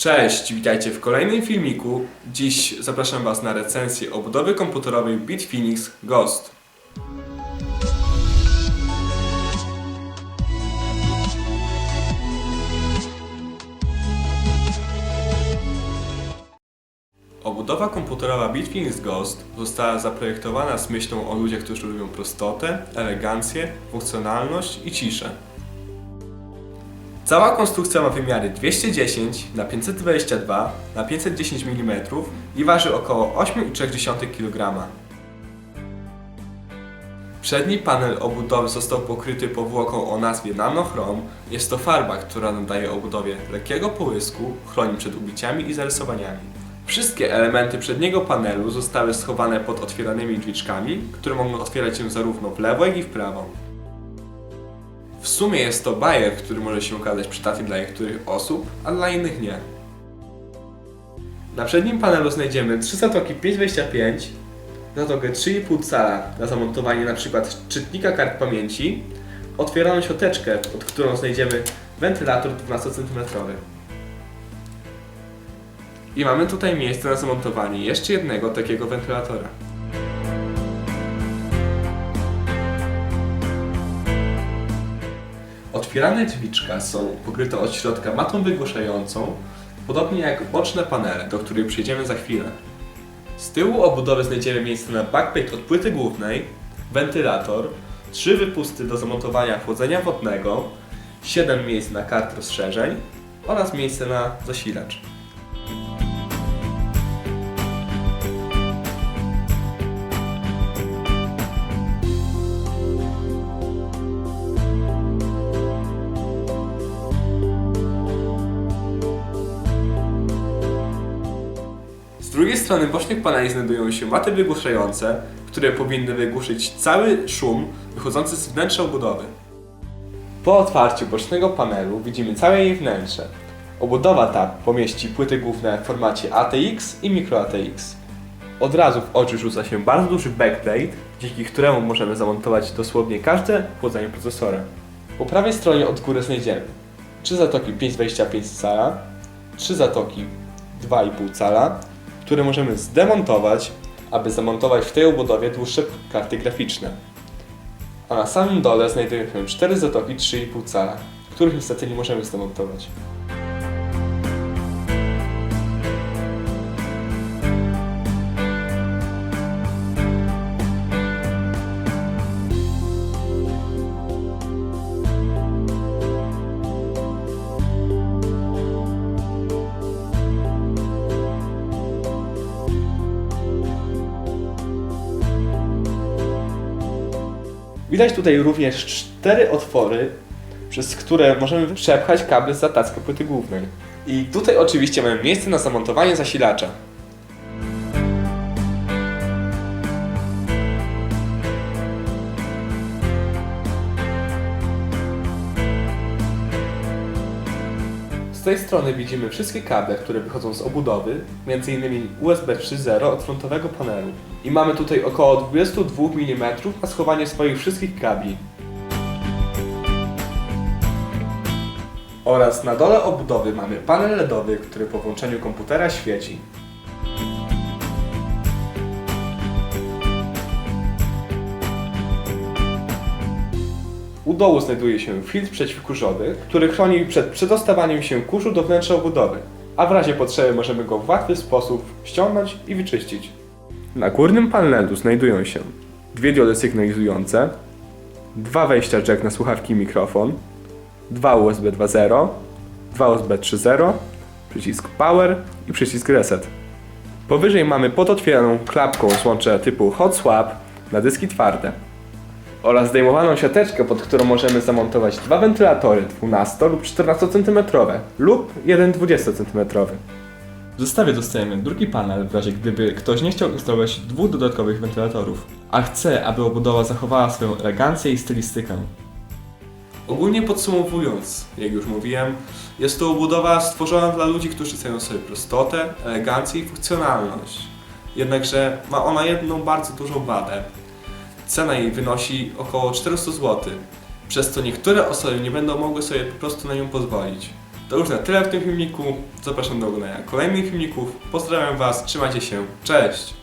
Cześć, witajcie w kolejnym filmiku. Dziś zapraszam Was na recenzję obudowy komputerowej Bitfinex Ghost. Obudowa komputerowa Bitfinex Ghost została zaprojektowana z myślą o ludziach, którzy lubią prostotę, elegancję, funkcjonalność i ciszę. Cała konstrukcja ma wymiary 210 na 522 na 510 mm i waży około 8,3 kg. Przedni panel obudowy został pokryty powłoką o nazwie Nanochrom. Jest to farba, która nadaje obudowie lekkiego połysku, chroni przed ubiciami i zarysowaniami. Wszystkie elementy przedniego panelu zostały schowane pod otwieranymi drzwiczkami, które mogą otwierać się zarówno w lewo, jak i w prawo. W sumie jest to bajer, który może się okazać przydatny dla niektórych osób, a dla innych nie. Na przednim panelu znajdziemy trzy zatoki 525, zatokę 3,5 cala na zamontowanie np. czytnika kart pamięci, otwieraną siateczkę, pod którą znajdziemy wentylator 12 cm. I mamy tutaj miejsce na zamontowanie jeszcze jednego takiego wentylatora. Otwierane drzwiczka są pokryte od środka matą wygłuszającą, podobnie jak boczne panele, do których przejdziemy za chwilę. Z tyłu obudowy znajdziemy miejsce na backplate od płyty głównej, wentylator, trzy wypusty do zamontowania chłodzenia wodnego, 7 miejsc na kart rozszerzeń oraz miejsce na zasilacz. Drugiej strony bocznych paneli znajdują się maty wygłuszające, które powinny wygłuszyć cały szum wychodzący z wnętrza obudowy. Po otwarciu bocznego panelu widzimy całe jej wnętrze. Obudowa ta pomieści płyty główne w formacie ATX i Micro ATX. Od razu w oczy rzuca się bardzo duży backplate, dzięki któremu możemy zamontować dosłownie każde chłodzenie procesora. Po prawej stronie od góry znajdziemy 3 zatoki 5,25 cala, 3 zatoki 2,5 cala, które możemy zdemontować, aby zamontować w tej obudowie dłuższe karty graficzne. A na samym dole znajdują się 4 zatoki 3,5 cala, których niestety nie możemy zdemontować. Widać tutaj również cztery otwory, przez które możemy przepchać kable z zatacka płyty głównej. I tutaj oczywiście mamy miejsce na zamontowanie zasilacza. Z tej strony widzimy wszystkie kable, które wychodzą z obudowy, m.in. USB 3.0 od frontowego panelu. I mamy tutaj około 22 mm na schowanie swoich wszystkich kabli. Oraz na dole obudowy mamy panel LEDowy, który po włączeniu komputera świeci. U dołu znajduje się filtr przeciwkurzowy, który chroni przed przedostawaniem się kurzu do wnętrza obudowy, a w razie potrzeby możemy go w łatwy sposób ściągnąć i wyczyścić. Na górnym panelu znajdują się dwie diody sygnalizujące, dwa wejścia jack na słuchawki i mikrofon, dwa USB 2.0, dwa USB 3.0, przycisk power i przycisk reset. Powyżej mamy podotwieraną klapką złącze typu hot swap na dyski twarde oraz zdejmowaną siateczkę, pod którą możemy zamontować dwa wentylatory 12 lub 14 cm lub jeden 20 cm. W zestawie dostajemy drugi panel w razie gdyby ktoś nie chciał instalować dwóch dodatkowych wentylatorów, a chce, aby obudowa zachowała swoją elegancję i stylistykę. Ogólnie podsumowując, jak już mówiłem, jest to obudowa stworzona dla ludzi, którzy cenią sobie prostotę, elegancję i funkcjonalność. Jednakże ma ona jedną bardzo dużą wadę. Cena jej wynosi około 400 zł, przez co niektóre osoby nie będą mogły sobie po prostu na nią pozwolić. To już na tyle w tym filmiku. Zapraszam do oglądania kolejnych filmików. Pozdrawiam Was, trzymajcie się, cześć!